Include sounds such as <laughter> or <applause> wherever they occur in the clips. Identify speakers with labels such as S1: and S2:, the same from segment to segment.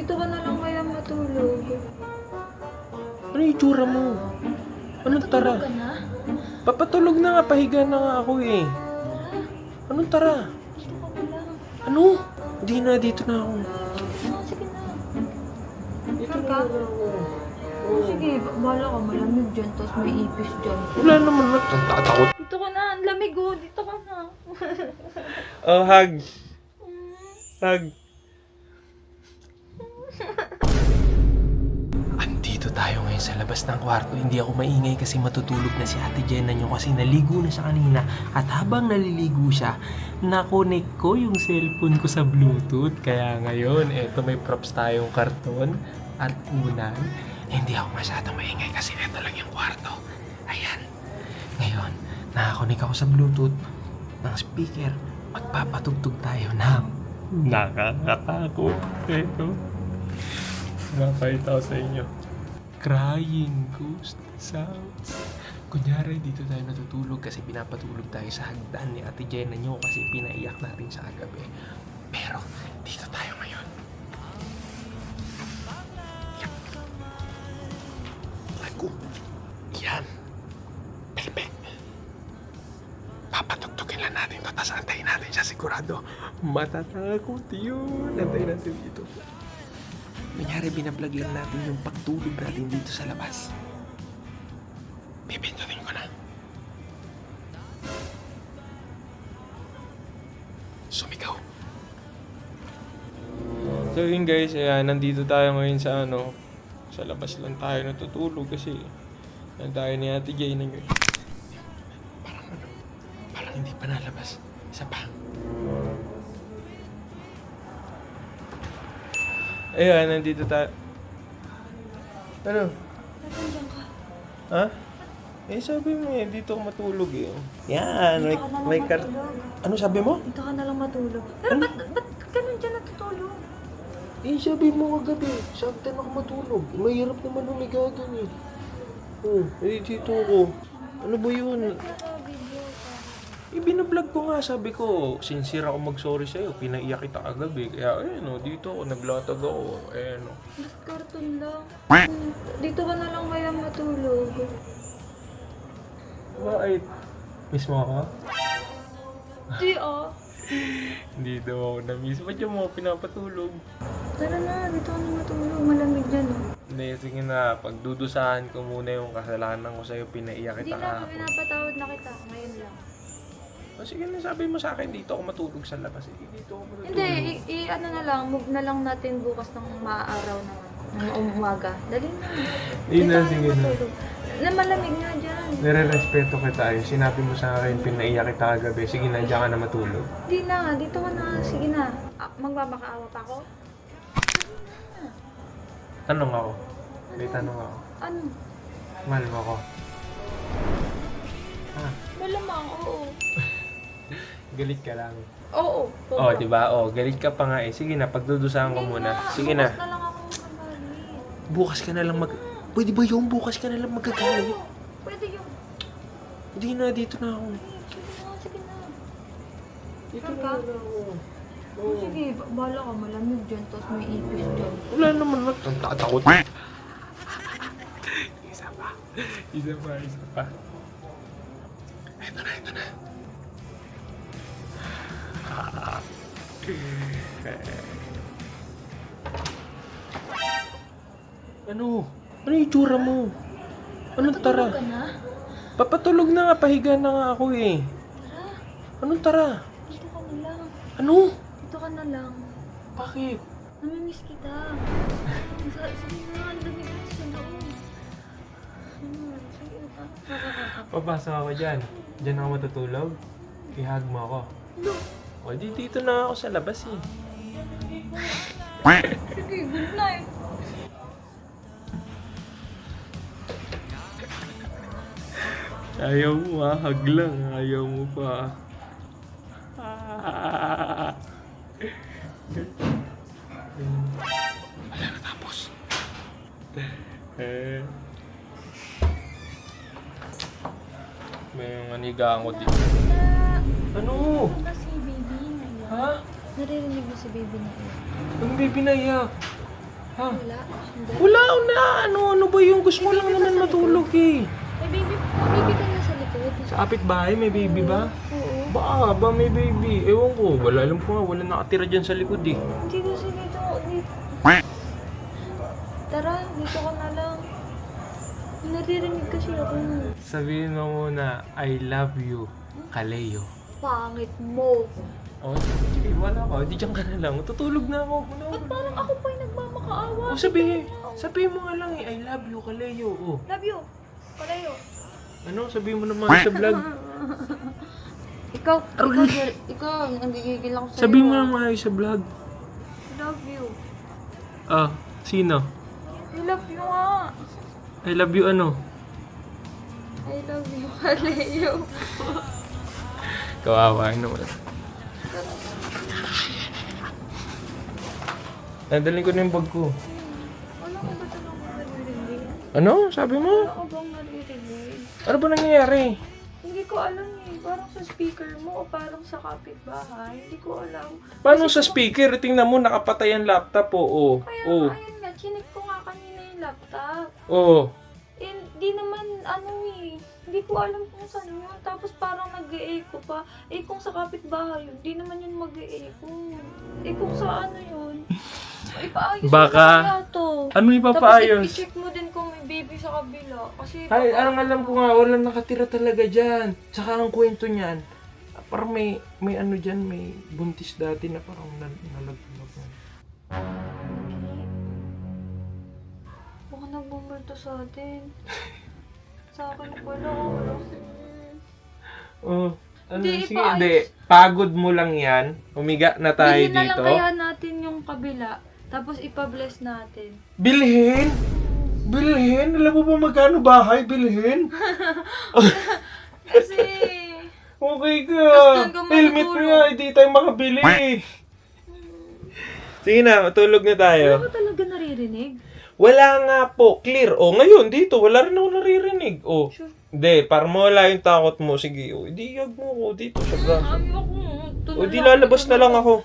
S1: dito ka na lang kaya matulog.
S2: Ano yung itsura mo? Anong tara?
S1: Ka na?
S2: Papatulog na nga, pahiga na nga ako eh. Anong tara?
S1: dito ka na lang.
S2: Ano? Hindi na, dito na ako.
S1: Ah, sige na.
S2: Dito
S1: Sure
S2: na
S1: ka?
S2: ako.
S1: Oh, sige, ba- bahala ka. Malamig dyan, tapos may ipis dyan.
S2: Wala naman na. Tatakot.
S1: Dito ka na, ang lamig oh. Dito ka na.
S2: Oh, hug. Hug. Tayo sa labas ng kwarto. Hindi ako maingay kasi matutulog na si Ate Jenna nyo kasi naligo na siya kanina. At habang naliligo siya, nakonek ko yung cellphone ko sa Bluetooth. Kaya ngayon, eto may props tayong karton at unan. Hindi ako masyadong maingay kasi eto lang yung kwarto. Ayan. Ngayon, nakakonek ako sa Bluetooth ng speaker. Magpapatugtog tayo ng nakakatakot. Ito. Mapakita ko sa inyo. Crying ghost sounds. Kunyari, dito tayo natutulog kasi pinapatulog tayo sa hagdan ni Ate Jenna nyo kasi pinaiyak natin sa kagabi. Pero, dito tayo ngayon. Yan. Lago. Yan. Pepe. Papatugtugin lang natin to, tapos antayin natin siya sigurado. Matatakot yun. Antayin natin dito. Kunyari, binablog lang natin yung pagtulog natin dito sa labas. Pipindutin ko na. Sumigaw. So yun guys, ayan, nandito tayo ngayon sa ano, sa labas lang tayo natutulog kasi yan tayo ni Ate Jay na ngayon. Parang ano, parang hindi pa nalabas. Isa pa. Ayan, nandito tayo. Ano?
S1: Ka?
S2: Ha? Eh, sabi mo eh, dito ako matulog eh. Yan, may,
S1: Dito ka na lang
S2: may kar...
S1: matulog.
S2: Ano sabi mo?
S1: Dito ka na lang matulog. Pero ba't, ba't ka nandyan natutulog?
S2: Eh, sabi mo kagabi, saktan ako matulog. Mahirap naman humiga dun eh. Oh, eh, dito ako. Ano ba yun?
S1: Video ka.
S2: Eh, binablog ko nga, sabi ko, sincere ako mag-sorry sa'yo. Pinaiyak kita kagabi. Kaya, ayun oh, dito ako, naglatag ako. Ayun oh.
S1: Mas cartoon lang. Dito ka na lang kaya matulog.
S2: Bakit? Miss mo ako?
S1: Di ah. <laughs>
S2: Hindi daw ako na-miss. Ba't yung mga pinapatulog?
S1: Tara na, dito ka na matulog. Malamig dyan oh.
S2: Hindi, sige na. Pagdudusahan ko muna yung kasalanan ko sa'yo, pinaiyak
S1: Hindi
S2: kita
S1: na,
S2: kahapon.
S1: pinapatawad na kita. Ngayon lang.
S2: O sige na, sabi mo sa akin, dito ako matulog sa labas. Eh, dito ako matulog.
S1: Hindi, i, i- ano na lang, move na lang natin bukas ng maaaraw naman. Ng umaga. Dali na.
S2: Hindi na, sige na.
S1: matulog. Na malamig nga dyan.
S2: Nire-respeto kita eh. Sinabi mo sa akin, pinaiyak kita kagabi. Sige na, diyan ka na matulog.
S1: Di na, dito ka na. Sige na. Ah, magmamakaawa pa ako?
S2: Tanong ako. May tanong ako.
S1: Ano?
S2: Mahal mo ako. Ah,
S1: Malamang, oo.
S2: Galit ka lang.
S1: Oo.
S2: Oh, di ba? Oh, galit ka pa nga eh. Sige na, pagdudusahan ko
S1: Hindi
S2: muna.
S1: na,
S2: Sige
S1: bukas
S2: na.
S1: na lang ako magalit.
S2: Bukas ka na lang mag... Pwede ba yung bukas ka na lang magagalit?
S1: Oo, Pwede yung...
S2: Hindi na, dito na ako.
S1: Ay, Sige na, sige na.
S2: Dito
S1: Sure
S2: na
S1: ka?
S2: ako.
S1: Oh. Sige, ba- bahala ka. Malamig dyan, tapos may ipis dyan.
S2: Wala naman na. Tatakot. <laughs> isa pa. Isa pa, isa pa. Ano? Ano yung itsura mo? Anong
S1: Patulog ka
S2: tara?
S1: na?
S2: Papatulog na nga, pahiga na nga ako eh.
S1: Tara,
S2: Anong tara?
S1: dito ka na lang.
S2: Ano?
S1: Dito ka na lang.
S2: Bakit?
S1: Namimiss kita. Sa, sige na, ang dami ko sa na.
S2: Papasok ako dyan. Dyan ako matutulog. I-hug mo ako.
S1: Lo,
S2: O, di dito na ako sa labas eh.
S1: sige, good night.
S2: Ayaw mo ah, hug lang. Ayaw mo pa. Ah. Wala na tapos. Eh. May yung anigaan ko dito. Ano?
S1: ano ba si baby na iyak?
S2: Ha?
S1: Naririnig mo si baby na iyak?
S2: Ang baby na iyak. Ha?
S1: Wala. Hindi.
S2: Wala na. Ano, ano ba yung gusto ko lang naman matulog eh.
S1: May baby, may baby kaya sa likod.
S2: Sa apit bahay, may baby ba?
S1: Oo.
S2: Baka ba may baby? Ewan ko. Wala alam ko nga. Wala nakatira dyan sa likod eh.
S1: Hindi kasi dito. dito. Tara, dito ka na lang. Naririnig kasi ako.
S2: Sabihin mo muna, I love you, Kaleo.
S1: Pangit mo.
S2: Oh, sige, wala ka. Di dyan ka na lang. Tutulog na ako. Wala
S1: Ba't parang ako pa yung nagmamakaawa?
S2: Oh, sabihin. Sabihin mo nga lang eh, I love you, Kaleo. Oh.
S1: Love you. Palayo.
S2: Ano? Sabihin mo naman sa vlog. <laughs>
S1: Ikaw, ikaw, Jer- ikaw, nanggigigil ako sa'yo.
S2: Sabihin mo naman sa vlog.
S1: Love you.
S2: Ah, sino?
S1: I love you nga.
S2: I love you ano?
S1: I love you, Kaleo.
S2: Kawawa naman. Nadalhin ko na yung bag ko.
S1: Wala ko ba naririnig?
S2: Ano? Sabi mo?
S1: Wala ko bang naririnig?
S2: Ano ba nangyayari?
S1: Hindi ko alam eh. Parang sa speaker mo o parang sa kapitbahay. Hindi ko alam.
S2: Paano sa speaker? Tingnan mo, nakapatay ang laptop po. Oh.
S1: Kaya
S2: Oh.
S1: ayun nga, chinik ko nga kanina yung laptop.
S2: Oh.
S1: Eh, di naman, ano eh, hindi ko alam kung saan yun. Tapos parang nag-e-echo pa. Eh, kung sa kapitbahay yun, di naman yun mag-e-echo. Eh, kung sa ano yun, <sighs> ipaayos
S2: Baka-
S1: mo kaya to.
S2: Ano
S1: Tapos
S2: ipapaayos?
S1: i- i-check mo din kung may baby sa kabila. Kasi
S2: Ay, ang alam ko nga, walang nakatira talaga dyan. Tsaka ang kwento niyan, parang may, may ano dyan, may buntis dati na parang nal- nalaglag.
S1: Baka nagbumulto sa atin. <laughs> sa akin pala.
S2: Oh. Ano,
S1: Hindi,
S2: sige,
S1: ipaayos.
S2: hindi. Pagod mo lang yan. Umiga na tayo
S1: Bilhin na lang
S2: dito.
S1: kaya natin yung kabila. Tapos ipa-bless natin.
S2: Bilhin? Bilhin? Alam mo ba magkano bahay? Bilhin? <laughs>
S1: Kasi... <laughs>
S2: Okay ka.
S1: Tapos doon ka
S2: Helmet mo
S1: matutulog.
S2: nga, hindi tayo makabili. <laughs> Sige na, matulog na tayo.
S1: Wala ka talaga naririnig?
S2: Wala nga po, clear. O, ngayon, dito, wala rin ako naririnig. O,
S1: Sure.
S2: hindi, para mawala yung takot mo. Sige, o, di yag mo ko dito sa braso. O, di lalabas na lang ako.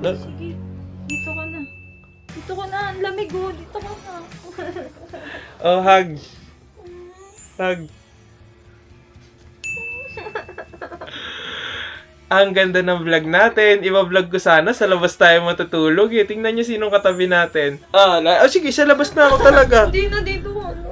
S2: La-
S1: Sige. Dito ka na. Dito ka na. Ang lamig oh. Dito ka na.
S2: Oh, hug. Hug. Ang ganda ng vlog natin. Iba-vlog ko sana. Sa labas tayo matutulog. Eh. Tingnan nyo sinong katabi natin. Ah, la- oh, sige, sa labas na ako talaga.
S1: Hindi na dito ka na.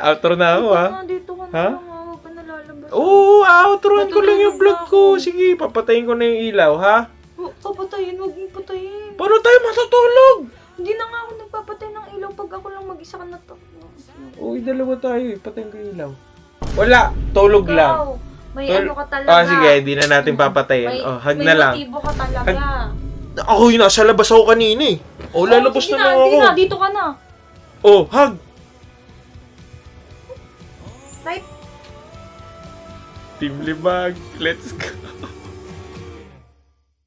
S2: Outro na ako, ha?
S1: Ah, dito ka na.
S2: Ha?
S1: ah. Huwag ka na lalabas.
S2: Oo, outroan ko lang yung vlog ko. Sige, papatayin ko na yung ilaw, ha?
S1: Oh, papatayin. Huwag mong patayin.
S2: Paano tayo matutulog?
S1: Hindi na nga ako nagpapatay ng ilaw pag ako lang mag-isa ka na to.
S2: Uy, dalawa tayo. eh. Patayin ko yung ilaw. Wala, tulog lang.
S1: Ikaw, May
S2: Tul-
S1: ano ka talaga.
S2: Ah, sige, di na natin papatayin.
S1: May,
S2: Oh, hug
S1: may
S2: na lang.
S1: motibo ka talaga.
S2: Ako yung nasa labas ako kanina eh. Oh, lalabas
S1: sige
S2: na lang
S1: Hindi
S2: ako.
S1: na, dito ka na.
S2: Oh, hug!
S1: Right?
S2: Team Libag, let's go.